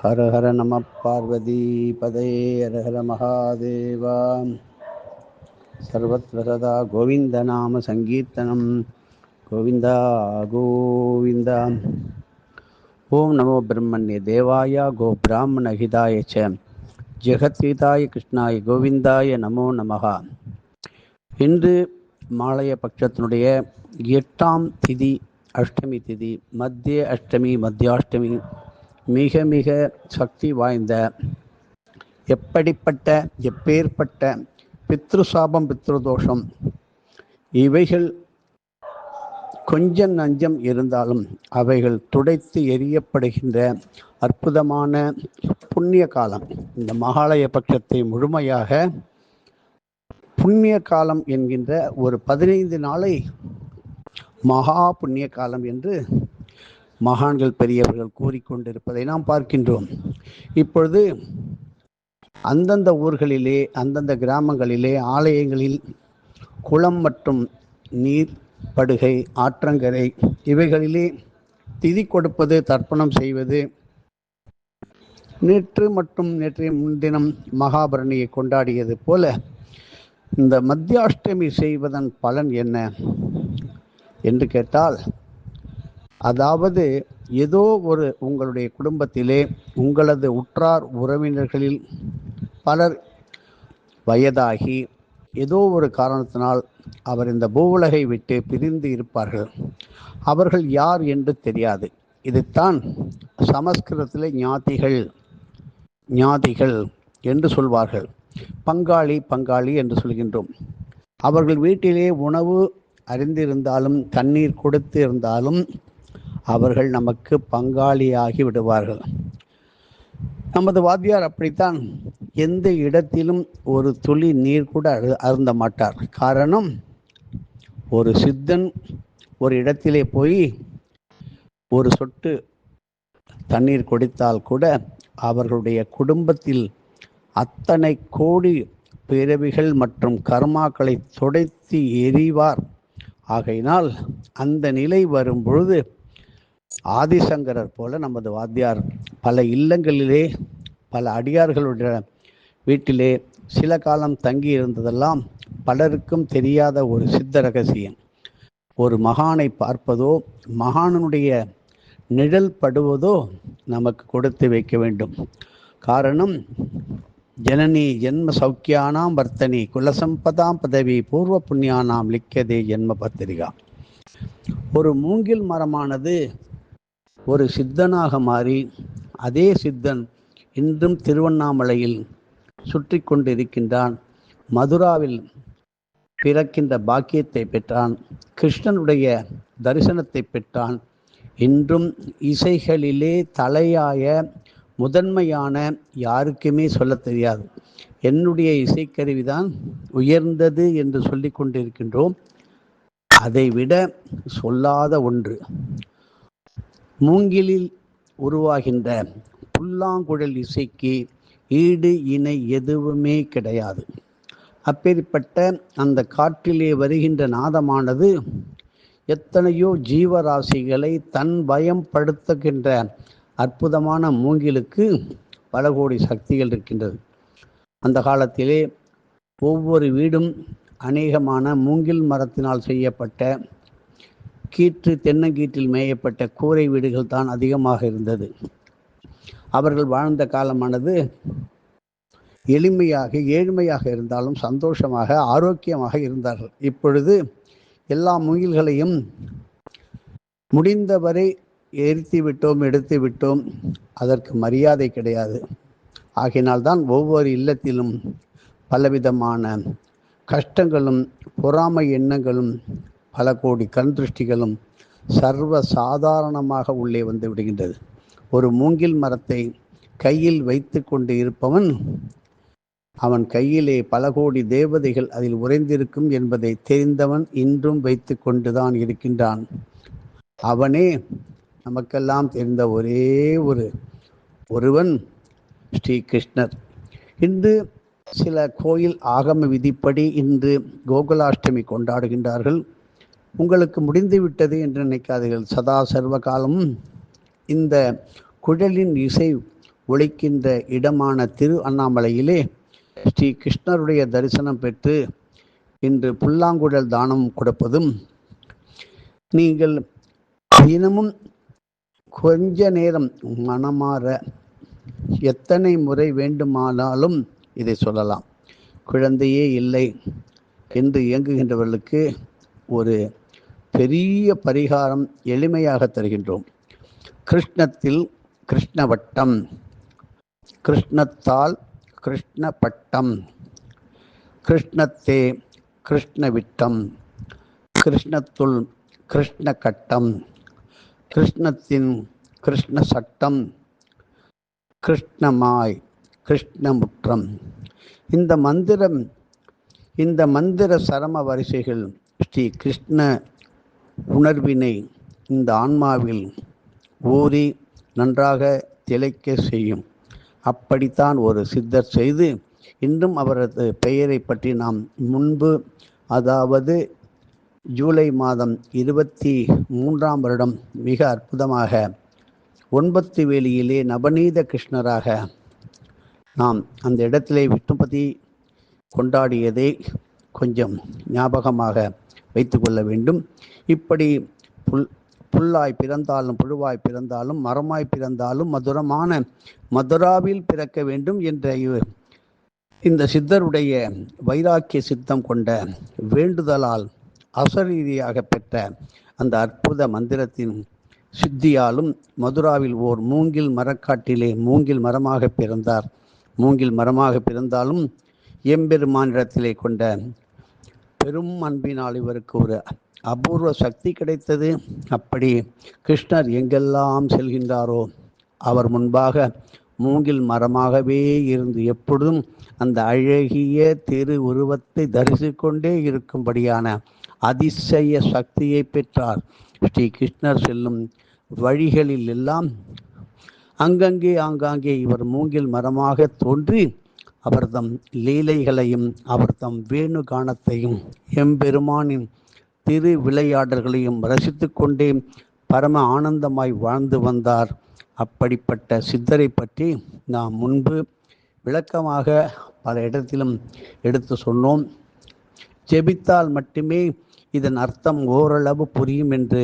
ஹர ஹர நம பார்வதி பதே ஹர ஹர மகாதேவா சர்வத்வரதா கோவிந்த நாம சங்கீர்த்தனம் கோவிந்தா கோவிந்தா ஓம் நமோ பிரம்மண்ய தேவாய கோ பிராமண ஹிதாய ச ஜெகத்ஹிதாய கிருஷ்ணாய கோவிந்தாய நமோ நமகா இன்று மாலைய பட்சத்தினுடைய எட்டாம் திதி அஷ்டமி திதி மத்திய அஷ்டமி மத்தியாஷ்டமி மிக மிக சக்தி வாய்ந்த எப்படிப்பட்ட எப்பேற்பட்ட பித்ருசாபம் பித்ருதோஷம் இவைகள் கொஞ்சம் நஞ்சம் இருந்தாலும் அவைகள் துடைத்து எரியப்படுகின்ற அற்புதமான புண்ணிய காலம். இந்த மகாலய பட்சத்தை முழுமையாக புண்ணிய காலம் என்கின்ற ஒரு பதினைந்து நாளை மகா புண்ணிய காலம் என்று மகான்கள் பெரியவர்கள் கூறிக்கொண்டிருப்பதை நாம் பார்க்கின்றோம். இப்பொழுது அந்தந்த ஊர்களிலே அந்தந்த கிராமங்களிலே ஆலயங்களில் குளம் மற்றும் நீர் படுகை ஆற்றங்கரை இவைகளிலே திதி கொடுப்பது தர்ப்பணம் செய்வது நேற்று மற்றும் நேற்றைய முன்தினம் மகாபரணியை கொண்டாடியது போல இந்த மத்தியாஷ்டமி செய்வதன் பலன் என்ன? என்று கேட்டால் அதாவது ஏதோ ஒரு உங்களுடைய குடும்பத்திலே உங்களது உற்றார் உறவினர்களில் பலர் வயதாகி ஏதோ ஒரு காரணத்தினால் அவர் இந்த பூவுலகை விட்டு பிரிந்து இருப்பார்கள். அவர்கள் யார் என்று தெரியாது. இதைத்தான் சமஸ்கிருதத்தில் ஞாதிகள் ஞாதிகள் என்று சொல்வார்கள். பங்காளி பங்காளி என்று சொல்கின்றோம். அவர்கள் வீட்டிலே உணவு அறிந்திருந்தாலும் தண்ணீர் கொடுத்து இருந்தாலும் அவர்கள் நமக்கு பங்காளியாகி விடுவார்கள். நமது வாத்தியார் அப்படித்தான் எந்த இடத்திலும் ஒரு துளி நீர் கூட அரு அருந்த மாட்டார். காரணம் ஒரு சித்தன் ஒரு இடத்திலே போய் ஒரு சொட்டு தண்ணீர் குடித்தால் கூட அவர்களுடைய குடும்பத்தில் அத்தனை கோடி பிறவிகள் மற்றும் கர்மாக்களை துடைத்து எறிவார் ஆகையினால் அந்த நிலை வரும் பொழுது ஆதிசங்கரர் போல நமது வாத்தியார் பல இல்லங்களிலே பல அடியார்களுடைய வீட்டிலே சில காலம் தங்கி இருந்ததெல்லாம் பலருக்கும் தெரியாத ஒரு சித்த ரகசியம். ஒரு மகானை பார்ப்பதோ மகானுடைய நிழல் படுவதோ நமக்கு கொடுத்து வைக்க வேண்டும். காரணம் ஜனனி ஜென்ம சௌக்கியானாம் வர்த்தனி குலசம்பதாம் பதவி பூர்வ புண்ணியானாம் லிக்கதே ஜென்ம பத்திரிகா. ஒரு மூங்கில் மரமானது ஒரு சித்தனாக மாறி அதே சித்தன் இன்றும் திருவண்ணாமலையில் சுற்றி கொண்டிருக்கின்றான். மதுராவில் பிறக்கின்ற பாக்கியத்தை பெற்றான். கிருஷ்ணனுடைய தரிசனத்தை பெற்றான். இன்றும் இசைகளிலே தலையாய முதன்மையான யாருக்குமே சொல்ல தெரியாது. என்னுடைய இசைக்கருவிதான் உயர்ந்தது என்று சொல்லி கொண்டிருக்கின்றோம். அதை விட சொல்லாத ஒன்று மூங்கிலில் உருவாகின்ற புல்லாங்குழல் இசைக்கு ஈடு இணை எதுவுமே கிடையாது. அப்பேற்பட்ட அந்த காற்றிலே வருகின்ற நாதமானது எத்தனையோ ஜீவராசிகளை தன் பயம் படுத்துகின்ற அற்புதமான மூங்கிலுக்கு பல கோடி சக்திகள் இருக்கின்றது. அந்த காலத்திலே ஒவ்வொரு வீடும் அநேகமான மூங்கில் மரத்தினால் செய்யப்பட்ட கீற்று தென்னங்கீற்றில் மேயப்பட்ட கூரை வீடுகள் தான் அதிகமாக இருந்தது. அவர்கள் வாழ்ந்த காலமானது எளிமையாக ஏழ்மையாக இருந்தாலும் சந்தோஷமாக ஆரோக்கியமாக இருந்தார்கள். இப்பொழுது எல்லா முயல்களையும் முடிந்தவரை எரித்து விட்டோம் எடுத்து விட்டோம். அதற்கு மரியாதை கிடையாது. ஆகினால்தான் ஒவ்வொரு இல்லத்திலும் பலவிதமான கஷ்டங்களும் பொறாமை எண்ணங்களும் பல கோடி கண் திருஷ்டிகளும் சர்வ சாதாரணமாக உள்ளே வந்து விடுகின்றது. ஒரு மூங்கில் மரத்தை கையில் வைத்து கொண்டு இருப்பவன் அவன் கையிலே பல கோடி தேவதைகள் அதில் உறைந்திருக்கும் என்பதை தெரிந்தவன் இன்றும் வைத்து கொண்டுதான் இருக்கின்றான். அவனே நமக்கெல்லாம் தெரிந்த ஒரே ஒரு ஒருவன் ஸ்ரீ கிருஷ்ணர். இன்று சில கோயில் ஆகம விதிப்படி இன்று கோகுலாஷ்டமி கொண்டாடுகின்றார்கள். உங்களுக்கு முடிந்து விட்டது என்று நினைக்காதீர்கள். சதா சர்வ காலமும் இந்த குழலின் இசை ஒழிக்கின்ற இடமான திரு அண்ணாமலையிலே ஸ்ரீ கிருஷ்ணருடைய தரிசனம் பெற்று இன்று புல்லாங்குழல் தானம் கொடுப்பதும் நீங்கள் தினமும் கொஞ்ச நேரம் மனமாற எத்தனை முறை வேண்டுமானாலும் இதை சொல்லலாம். குழந்தையே இல்லை என்று இயங்குகின்றவர்களுக்கு ஒரு பெரிய பரிகாரம் எளிமையாக தருகின்றோம். கிருஷ்ணத்தில் கிருஷ்ணவட்டம் கிருஷ்ணத்தால் கிருஷ்ணபட்டம் கிருஷ்ணத்தே கிருஷ்ணவிட்டம் கிருஷ்ணத்துள் கிருஷ்ண கட்டம் கிருஷ்ணத்தின் கிருஷ்ண சட்டம் கிருஷ்ணமாய் கிருஷ்ணமுற்றம். இந்த மந்திரம் இந்த மந்திர சரம வரிசைகள் ஸ்ரீ கிருஷ்ண உணர்வினை இந்த ஆன்மாவில் ஊறி நன்றாக திளைக்க செய்யும். அப்படித்தான் ஒரு சித்தர் செய்து இன்றும் அவரது பெயரை பற்றி நாம் முன்பு அதாவது ஜூலை மாதம் இருபத்தி மூன்றாம் வருடம் மிக அற்புதமாக ஒன்பத்து வேலியிலே நவநீத கிருஷ்ணராக நாம் அந்த இடத்திலே விஷ்ணுபதி கொண்டாடியதை கொஞ்சம் ஞாபகமாக வைத்துக்கொள்ள வேண்டும். இப்படி புல் புல்லாய் பிறந்தாலும் புழுவாய் பிறந்தாலும் மரமாய் பிறந்தாலும் மதுரமான மதுராவில் பிறக்க வேண்டும் என்ற இந்த சித்தருடைய வைராக்கிய சித்தம் கொண்ட வேண்டுதலால் அசரீதியாக பெற்ற அந்த அற்புத மந்திரத்தின் சித்தியாலும் மதுராவில் ஓர் மூங்கில் மரக்காட்டிலே மூங்கில் மரமாக பிறந்தார். மூங்கில் மரமாக பிறந்தாலும் எம்பெருமானிடத்திலே கொண்ட பெரும் அன்பினால் இவருக்கு ஒரு அபூர்வ சக்தி கிடைத்தது. அப்படி கிருஷ்ணர் எங்கெல்லாம் செல்கின்றாரோ அவர் முன்பாக மூங்கில் மரமாகவே இருந்து எப்பொழுதும் அந்த அழகிய திரு உருவத்தை தரிசிக்கொண்டே இருக்கும்படியான அதிசய சக்தியை பெற்றார். ஸ்ரீ கிருஷ்ணர் செல்லும் வழிகளில் எல்லாம் அங்கங்கே ஆங்காங்கே இவர் மூங்கில் மரமாக தோன்றி அவர்தம் லீலைகளையும் அவர்தம் வேணு கானத்தையும் எம்பெருமானின் திரு விளையாடல்களையும் ரசித்து கொண்டே பரம ஆனந்தமாய் வாழ்ந்து வந்தார். அப்படிப்பட்ட சித்தரை பற்றி நாம் முன்பு விளக்கமாக பல இடத்திலும் எடுத்து சொன்னோம். ஜெபித்தால் மட்டுமே இதன் அர்த்தம் ஓரளவு புரியும் என்று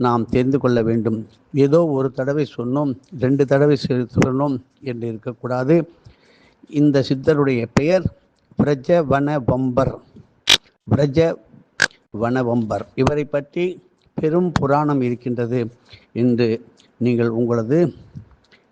நாம் தெரிந்து கொள்ள வேண்டும். ஏதோ ஒரு தடவை சொன்னோம் ரெண்டு தடவை சொன்னோம் என்று இருக்கக்கூடாது. இந்த சித்தருடைய பெயர் பிரஜ வன வம்பர் பிரஜ வனவம்பர் இவரை பற்றி பெரும் புராணம் இருக்கின்றது. என்று நீங்கள் உங்களது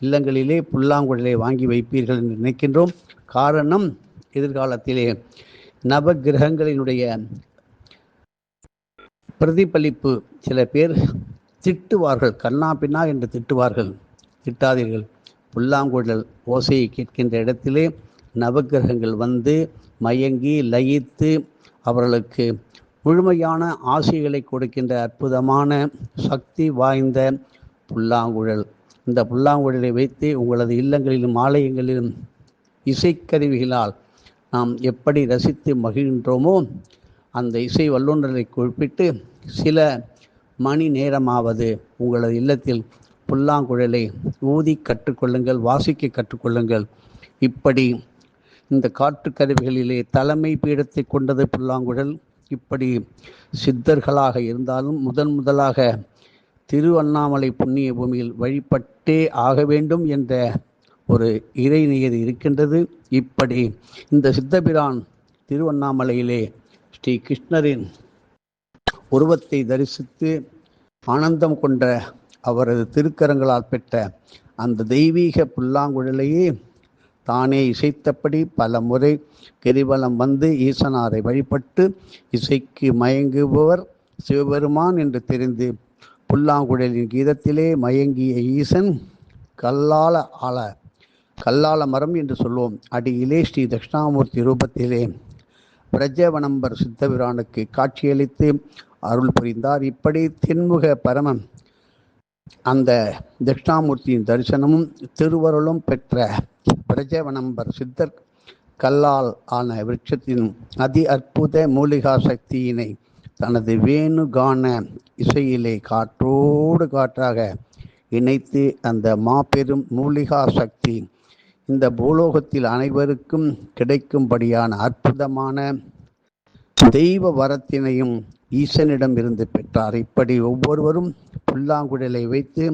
இல்லங்களிலே புல்லாங்குழலை வாங்கி வைப்பீர்கள் என்று நினைக்கின்றோம். காரணம் எதிர்காலத்திலே நவகிரகங்களினுடைய பிரதிபலிப்பு. சில பேர் திட்டுவார்கள். கண்ணா பின்னா என்று திட்டுவார்கள். திட்டாதீர்கள். புல்லாங்குழல் ஓசையை கேட்கின்ற இடத்திலே நவகிரகங்கள் வந்து மயங்கி லயித்து அவர்களுக்கு முழுமையான ஆசைகளை கொடுக்கின்ற அற்புதமான சக்தி வாய்ந்த புல்லாங்குழல். இந்த புல்லாங்குழலை வைத்து உங்களது இல்லங்களிலும் ஆலயங்களிலும் இசைக்கருவிகளால் நாம் எப்படி ரசித்து மகிழ்கின்றோமோ அந்த இசை வல்லுநரை குறிப்பிட்டு சில மணி நேரமாவது உங்களது இல்லத்தில் புல்லாங்குழலை ஊதி கற்றுக்கொள்ளுங்கள் வாசிக்க கற்றுக்கொள்ளுங்கள். இப்படி இந்த காற்றுக்கருவிகளிலே தலைமை பீடத்தை கொண்டது புல்லாங்குழல். இப்படி சித்தர்களாக இருந்தாலும் முதன் முதலாக திரு அண்ணாமலை புண்ணிய பூமியில் வழிபட்டே ஆக வேண்டும் என்ற ஒரு இறை நியதி இருக்கின்றது. இப்படி இந்த சித்தபிரான் திருவண்ணாமலையிலே ஸ்ரீ கிருஷ்ணரின் உருவத்தை தரிசித்து ஆனந்தம் கொண்ட அவரது திருக்கரங்களால் பெற்ற அந்த தெய்வீக புல்லாங்குழலையே தானே இசைத்தபடி பல முறை கிரிவலம் வந்து ஈசனாரை வழிபட்டு இசைக்கு மயங்குபவர் சிவபெருமான் என்று தெரிந்து புல்லாங்குழலின் கீதத்திலே மயங்கிய ஈசன் கல்லால ஆல கல்லால மரம் என்று சொல்வோம். அடியிலே ஸ்ரீ தட்சிணாமூர்த்தி ரூபத்திலே பிரஜவனம்பர் சித்தபிரானுக்கு காட்சியளித்து அருள் புரிந்தார். இப்படி தென்முக பரமன் அந்த தட்சிணாமூர்த்தியின் தரிசனமும் திருவருளும் பெற்ற பிரஜவனம்பர் சித்தர் கல்லால் ஆன விருட்சத்தின் அதி அற்புத மூலிகா சக்தியினை தனது வேணுகான இசையிலே காற்றோடு காற்றாக இணைத்து அந்த மாபெரும் மூலிகா சக்தி இந்த பூலோகத்தில் அனைவருக்கும் கிடைக்கும்படியான அற்புதமான தெய்வ வரத்தினையும் ஈசனிடம் இருந்து பெற்றார். இப்படி ஒவ்வொருவரும் புல்லாங்குழலை வைத்து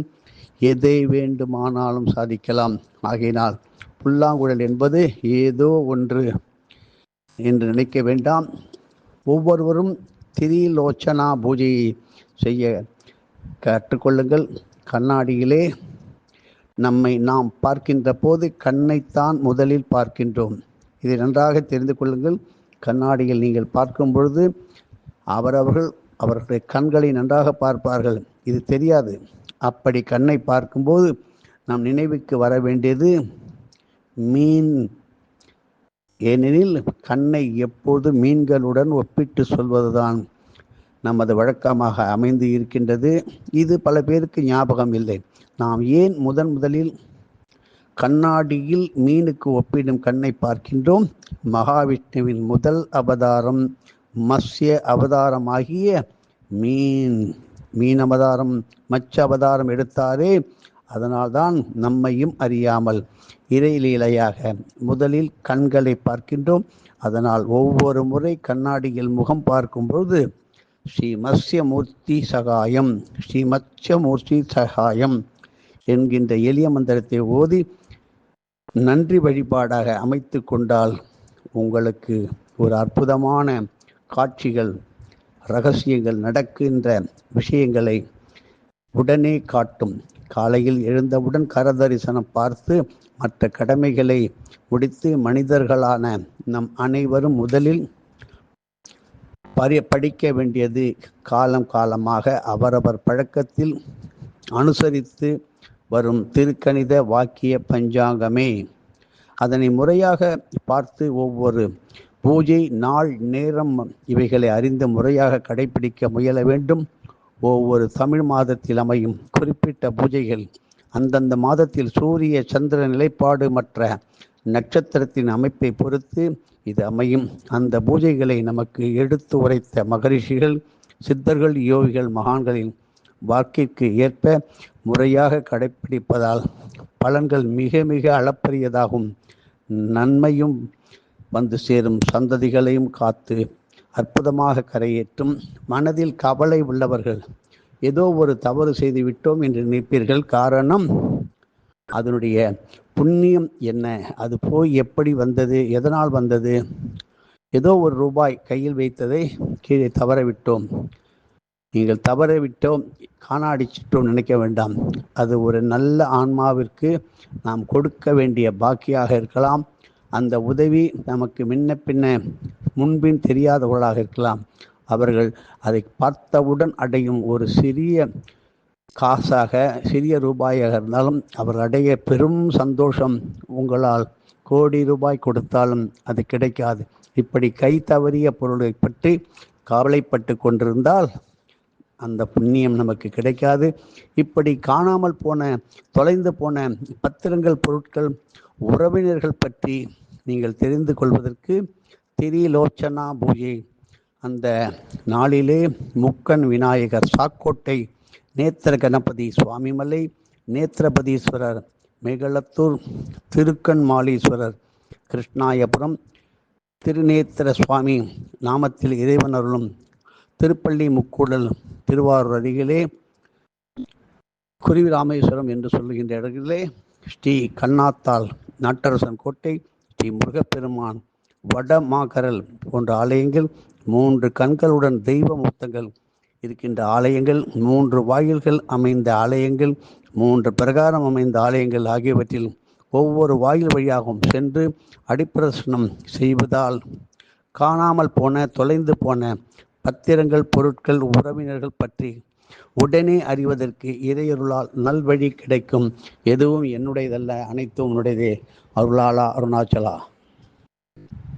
எதை வேண்டுமானாலும் சாதிக்கலாம். ஆகையினால் புல்லாங்குழல் என்பது ஏதோ ஒன்று என்று நினைக்க வேண்டாம். ஒவ்வொருவரும் திரிலோச்சனா பூஜையை செய்ய கற்றுக்கொள்ளுங்கள். கண்ணாடியிலே நம்மை நாம் பார்க்கின்ற போது கண்ணைத்தான் முதலில் பார்க்கின்றோம். இதை நன்றாக தெரிந்து கொள்ளுங்கள். கண்ணாடியில் நீங்கள் பார்க்கும் பொழுது அவரவர்கள் அவர்களுடைய கண்களை நன்றாக பார்ப்பார்கள். இது தெரியாது. அப்படி கண்ணை பார்க்கும்போது நம் நினைவுக்கு வர வேண்டியது மீன். ஏனெனில் கண்ணை எப்போது மீன்களுடன் ஒப்பிட்டு சொல்வதுதான் நமது வழக்கமாக அமைந்து இருக்கின்றது. இது பல பேருக்கு ஞாபகம் இல்லை. நாம் ஏன் முதன் முதலில் கண்ணாடியில் மீனுக்கு ஒப்பிடும் கண்ணை பார்க்கின்றோம். மகாவிஷ்ணுவின் முதல் அவதாரம் மத்ய அவதாரமாகிய மீன் மீன் அவதாரம் மச்ச அவதாரம் எடுத்தாரே அதனால்தான் நம்மையும் அறியாமல் இறைலீலையாக முதலில் கண்களை பார்க்கின்றோம். அதனால் ஒவ்வொரு முறை கண்ணாடியில் முகம் பார்க்கும்பொழுது ஸ்ரீ மத்யமூர்த்தி சகாயம் ஸ்ரீ மத்யமூர்த்தி சகாயம் என்கின்ற எளிய மந்திரத்தை ஓதி நன்றி வழிபாடாக அமைத்து கொண்டால் உங்களுக்கு ஒரு அற்புதமான காட்சிகள் ரகசியங்கள் நடக்கின்ற விஷயங்களை உடனே காட்டும். காலையில் எழுந்தவுடன் கரதரிசனம் பார்த்து மற்ற கடமைகளை முடித்து மனிதர்களான நம் அனைவரும் முதலில் பரி படிக்க வேண்டியது காலம் காலமாக அவரவர் பழக்கத்தில் அனுசரித்து வரும் திருக்கணித வாக்கிய பஞ்சாங்கமே. அதனை முறையாக பார்த்து ஒவ்வொரு பூஜை நாள் நேரம் இவைகளை அறிந்து முறையாக கடைபிடிக்க முயல வேண்டும். ஒவ்வொரு தமிழ் மாதத்தில் அமையும் குறிப்பிட்ட பூஜைகள் அந்தந்த மாதத்தில் சூரிய சந்திர நிலைப்பாடு மற்ற நட்சத்திரத்தின் அமைப்பை பொறுத்து இது அமையும். அந்த பூஜைகளை நமக்கு எடுத்து உரைத்த மகரிஷிகள் சித்தர்கள் யோகிகள் மகான்களின் வாக்கிற்கு ஏற்ப முறையாக கடைப்பிடிப்பதால் பலன்கள் மிக மிக அளப்பரியதாகும். நன்மையும் வந்து சேரும். சந்ததிகளையும் காத்து அற்புதமாக கரையேற்றும். மனதில் கவலை உள்ளவர்கள் ஏதோ ஒரு தவறு செய்து விட்டோம் என்று நினைப்பீர்கள். காரணம் அதனுடைய புண்ணியம் என்ன? அது போய் எப்படி வந்தது? எதனால் வந்தது? ஏதோ ஒரு ரூபாய் கையில் வைத்ததை கீழே தவறவிட்டோம் நீங்கள் தவற விட்டோம் காணாடிச்சிட்டோம் நினைக்க வேண்டாம். அது ஒரு நல்ல ஆன்மாவிற்கு நாம் கொடுக்க வேண்டிய பாக்கியாக இருக்கலாம். அந்த உதவி நமக்கு முன்ன பின்ன முன்பின் தெரியாதவர்களாக இருக்கலாம். அவர்கள் அதை பார்த்தவுடன் அடையும் ஒரு சிறிய காசாக சிறிய ரூபாயாக இருந்தாலும் அவர் அடைய பெரும் சந்தோஷம் உங்களால். கோடி ரூபாய் கொடுத்தாலும் அது கிடைக்காது. இப்படி கை தவறிய பொருளை பற்றி கவலைப்பட்டு கொண்டிருந்தால் அந்த புண்ணியம் நமக்கு கிடைக்காது. இப்படி காணாமல் போன தொலைந்து போன பத்திரங்கள் பொருட்கள் உறவினர்கள் பற்றி நீங்கள் தெரிந்து கொள்வதற்கு திரிலோச்சனா பூஜை. அந்த நாளிலே முக்கன் விநாயகர் சாக்கோட்டை நேத்திர கணபதி சுவாமிமலை நேத்திரபதீஸ்வரர் மேகலத்தூர் திருக்கண்மாலீஸ்வரர் கிருஷ்ணாயபுரம் திருநேத்திர சுவாமி நாமத்தில் இறைவனருளும் திருப்பள்ளி முக்கூடல் திருவாரூர் அருகிலே குருவிராமேஸ்வரம் என்று சொல்லுகின்ற இடங்களிலே ஸ்ரீ கண்ணாத்தாள் நாட்டரசன் கோட்டை ஸ்ரீ முருகப்பெருமான் வடமாகரல் போன்ற ஆலயங்கள் மூன்று கண்களுடன் தெய்வ மூர்த்தங்கள் இருக்கின்ற ஆலயங்கள் மூன்று வாயில்கள் அமைந்த ஆலயங்கள் மூன்று பிரகாரம் அமைந்த ஆலயங்கள் ஆகியவற்றில் ஒவ்வொரு வாயில் வழியாகவும் சென்று அடிப்பிரசனம் செய்வதால் காணாமல் போன தொலைந்து போன பத்திரங்கள் பொருட்கள் உறவினர்கள் பற்றி உடனே அறிவதற்கு இறையருளால் நல்வழி கிடைக்கும். எதுவும் என்னுடையதல்ல அனைத்தும் உன்னுடையதே. அருளாளா அருணாச்சலா.